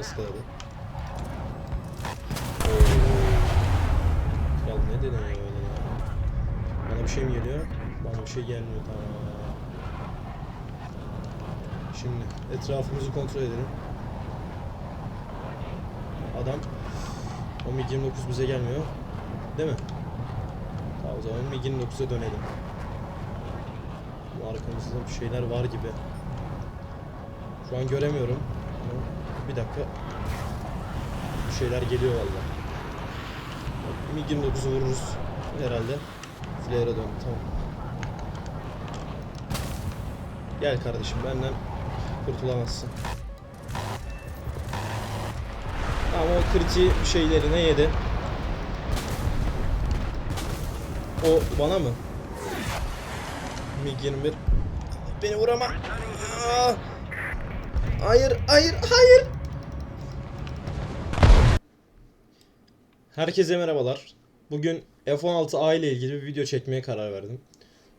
ıskaladı. Oo. Kral ne dedin öyle ya? Bana bir şey mi geliyor? Bana bir şey gelmiyor tamam. Şimdi etrafımızı kontrol edelim. Adam o MiG-29 bize gelmiyor. Değil mi? Tamam o zaman MiG-29'a dönelim. Bu arkamızda bir şeyler var gibi. Şu an göremiyorum. Ama bir dakika. Bir şeyler geliyor valla. MiG-29'u vururuz herhalde. Flare'a döndü tamam. Gel kardeşim benden kurtulamazsın. Ama o kriti şeylerine yedi. O bana mı? MiG-21 Beni vurama. Aa! Hayır, hayır, hayır. Herkese merhabalar. Bugün F-16A ile ilgili bir video çekmeye karar verdim.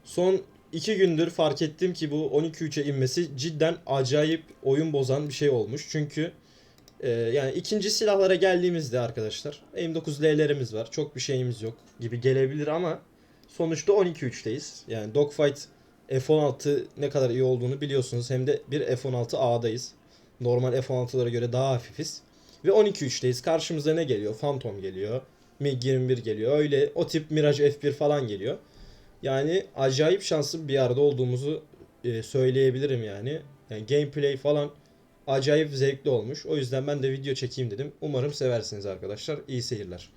Son iki gündür fark ettim ki bu 12.3'e inmesi cidden acayip oyun bozan bir şey olmuş. Çünkü e, yani ikinci silahlara geldiğimizde arkadaşlar M9L'lerimiz var. Çok bir şeyimiz yok gibi gelebilir ama sonuçta 12.3'teyiz. Yani dogfight F-16 ne kadar iyi olduğunu biliyorsunuz. Hem de bir F-16A'dayız. Normal F-16'lara göre daha hafifiz. Ve 12.3'teyiz. Karşımıza ne geliyor? Phantom geliyor. MiG-21 geliyor. Öyle o tip Mirage F1 falan geliyor. Yani acayip şanslı bir yerde olduğumuzu e, söyleyebilirim yani. Yani gameplay falan acayip zevkli olmuş. O yüzden ben de video çekeyim dedim. Umarım seversiniz arkadaşlar. İyi seyirler.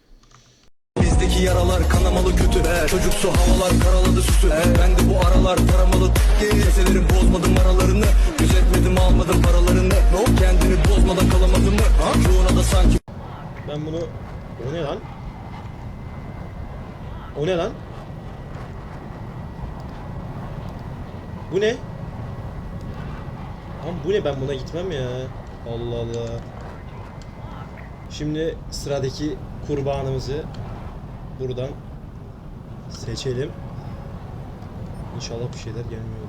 Bizdeki yaralar kanamalı kötü he. Çocuksu havalar karaladı süsü he. Ben de bu aralar taramalı Keselerim bozmadım aralarını Gözetmedim almadım paralarını no. Kendini bozmadan kalamadın mı? Ha? Çoğuna da sanki Ben bunu... O ne lan? O ne lan? Bu ne? Lan bu ne ben buna gitmem ya. Allah Allah. Şimdi sıradaki kurbanımızı buradan seçelim. İnşallah bir şeyler gelmiyor.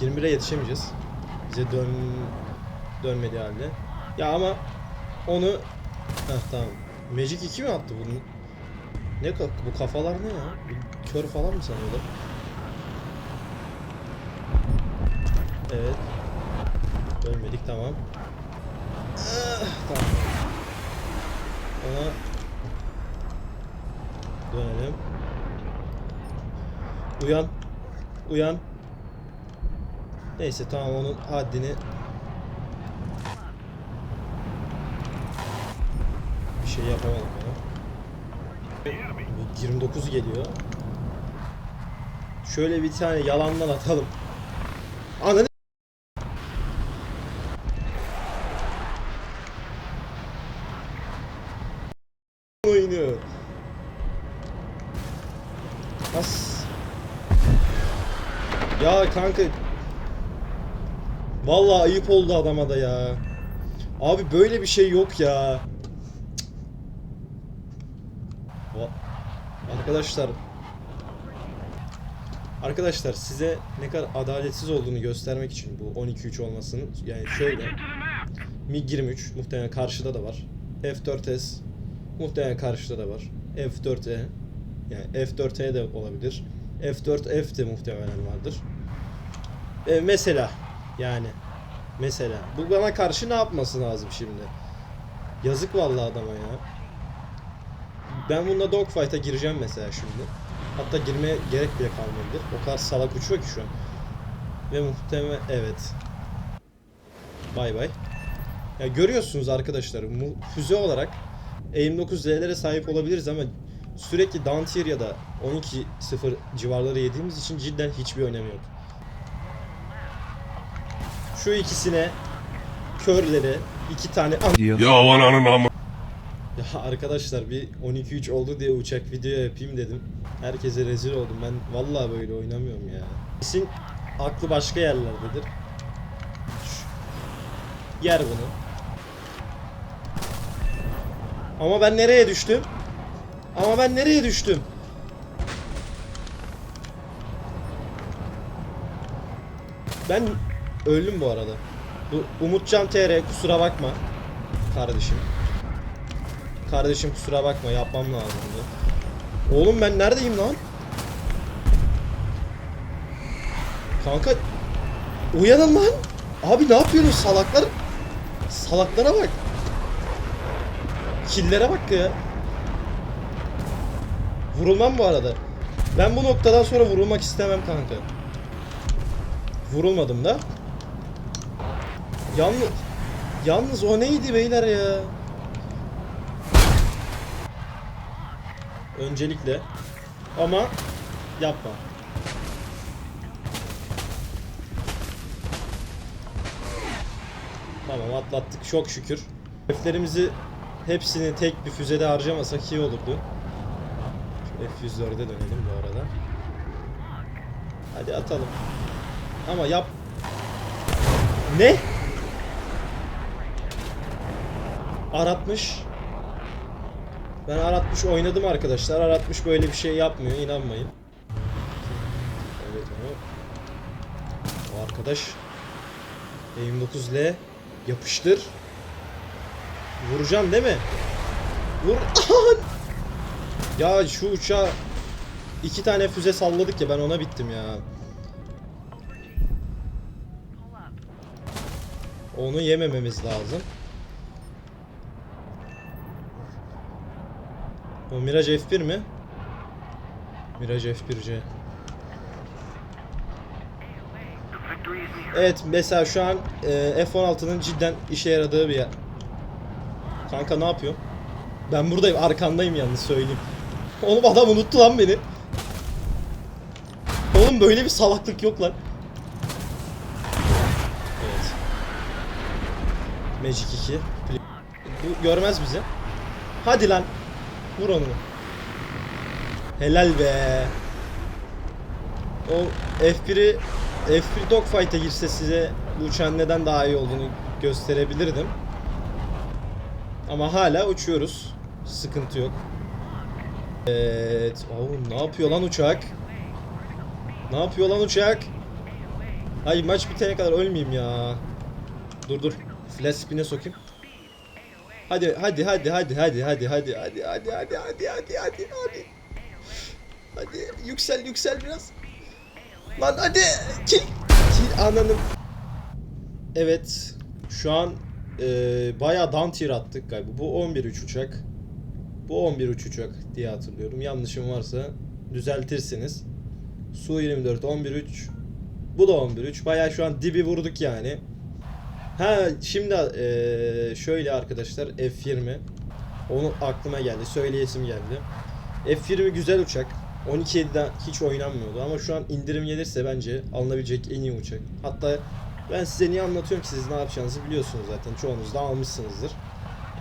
21'e yetişemeyeceğiz. Bize dön dönmedi halde. Ya ama onu Heh, tamam. Magic 2 mi attı bunu? Ne bu kafalar ne ya? Kör falan mı sanıyorlar? Evet. Ölmedik tamam. Ah, tamam. Ona dönelim. Uyan. Uyan. Neyse tamam onun haddini bir şey yapamadık ona. Bu 29 geliyor. Şöyle bir tane yalandan atalım. Ananı oynuyor. As. Ya kanka. Vallahi ayıp oldu adama da ya. Abi böyle bir şey yok ya. Arkadaşlar Arkadaşlar size ne kadar adaletsiz olduğunu göstermek için bu 12-3 olmasının yani şöyle MiG-23 muhtemelen karşıda da var. F-4S muhtemelen karşıda da var. F-4E yani F-4E de olabilir. F-4F de muhtemelen vardır. E, mesela yani mesela bu bana karşı ne yapması lazım şimdi? Yazık vallahi adama ya. Ben bununla dogfight'a gireceğim mesela şimdi. Hatta girmeye gerek bile kalmayabilir. O kadar salak uçuyor ki şu an. Ve muhtemelen evet. Bay bay. Ya görüyorsunuz arkadaşlar füze olarak AIM-9Z'lere sahip olabiliriz ama sürekli down tier ya da 12-0 civarları yediğimiz için cidden hiçbir önemi yok. Şu ikisine körlere iki tane Ya ananın amı. ya arkadaşlar bir 12-3 oldu diye uçak video yapayım dedim. Herkese rezil oldum. Ben vallahi böyle oynamıyorum ya. Kesin aklı başka yerlerdedir. Yer bunu. Ama ben nereye düştüm? Ama ben nereye düştüm? Ben Öldüm bu arada. Bu Umutcan TR kusura bakma. Kardeşim. Kardeşim kusura bakma yapmam lazımdı. Oğlum ben neredeyim lan? Kanka uyanın lan. Abi ne yapıyorsunuz salaklar? Salaklara bak. Killere bak ya. Vurulmam bu arada. Ben bu noktadan sonra vurulmak istemem kanka. Vurulmadım da. Yalnız Yalnız o neydi beyler ya? Öncelikle ama yapma. Tamam atlattık çok şükür. Hedeflerimizi hepsini tek bir füzede harcamasak iyi olurdu. Şu F104'e dönelim bu arada. Hadi atalım. Ama yap. Ne? Aratmış. Ben aratmış oynadım arkadaşlar. Aratmış böyle bir şey yapmıyor. inanmayın. Evet onu. O arkadaş. M9L yapıştır. Vuracaksın değil mi? Vur. ya şu uçağa iki tane füze salladık ya ben ona bittim ya. Onu yemememiz lazım. O Mirage F1 mi? Mirage F1C. Evet mesela şu an e, F16'nın cidden işe yaradığı bir yer. Kanka ne yapıyor? Ben buradayım arkandayım yalnız söyleyeyim. Oğlum adam unuttu lan beni. Oğlum böyle bir salaklık yok lan. Evet. Magic 2. Bu görmez bizi. Hadi lan. Vur onu. Helal be. O F1'i F1 dogfight'a girse size bu uçağın neden daha iyi olduğunu gösterebilirdim. Ama hala uçuyoruz. Sıkıntı yok. Evet. Oo, ne yapıyor lan uçak? Ne yapıyor lan uçak? Ay maç bitene kadar ölmeyeyim ya. Dur dur. Flash spin'e sokayım. Hadi hadi hadi hadi hadi hadi hadi hadi hadi hadi hadi hadi hadi hadi. Hadi yüksel yüksel biraz. Lan hadi kill. Kill ananım. Evet. Şu an e, bayağı down tier attık galiba. Bu 11-3 uçak. Bu 11-3 uçak diye hatırlıyorum. Yanlışım varsa düzeltirsiniz. Su-24 11-3. Bu da 11-3. Bayağı şu an dibi vurduk yani. Ha şimdi eee, şöyle arkadaşlar F20 onu aklıma geldi söyleyesim geldi. F20 güzel uçak. 12.7'den hiç oynanmıyordu ama şu an indirim gelirse bence alınabilecek en iyi uçak. Hatta ben size niye anlatıyorum ki siz ne yapacağınızı biliyorsunuz zaten çoğunuz da almışsınızdır.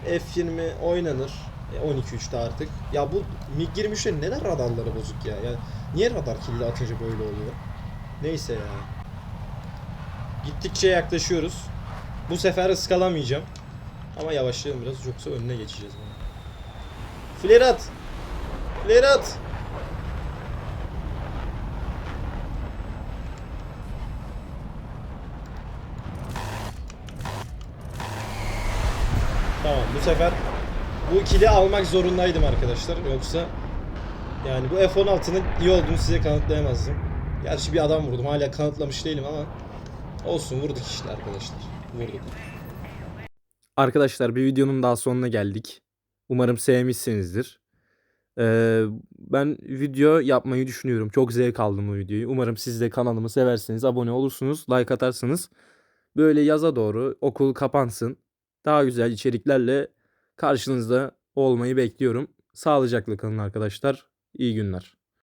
F20 oynanır. E, 12.3'te artık. Ya bu MiG-23'lerin neden radarları bozuk ya? Yani niye radar kilidi atınca böyle oluyor? Neyse ya. Gittikçe yaklaşıyoruz. Bu sefer ıskalamayacağım. Ama yavaşlayalım biraz yoksa önüne geçeceğiz. Flare at. Flare. Tamam bu sefer bu kili almak zorundaydım arkadaşlar. Yoksa yani bu F-16'nın iyi olduğunu size kanıtlayamazdım. Gerçi bir adam vurdum. Hala kanıtlamış değilim ama olsun vurduk işte arkadaşlar. Vurduk. Arkadaşlar bir videonun daha sonuna geldik. Umarım sevmişsinizdir. Ee, ben video yapmayı düşünüyorum. Çok zevk aldım bu videoyu. Umarım siz de kanalımı seversiniz. Abone olursunuz. Like atarsınız. Böyle yaza doğru okul kapansın. Daha güzel içeriklerle karşınızda olmayı bekliyorum. Sağlıcakla kalın arkadaşlar. İyi günler.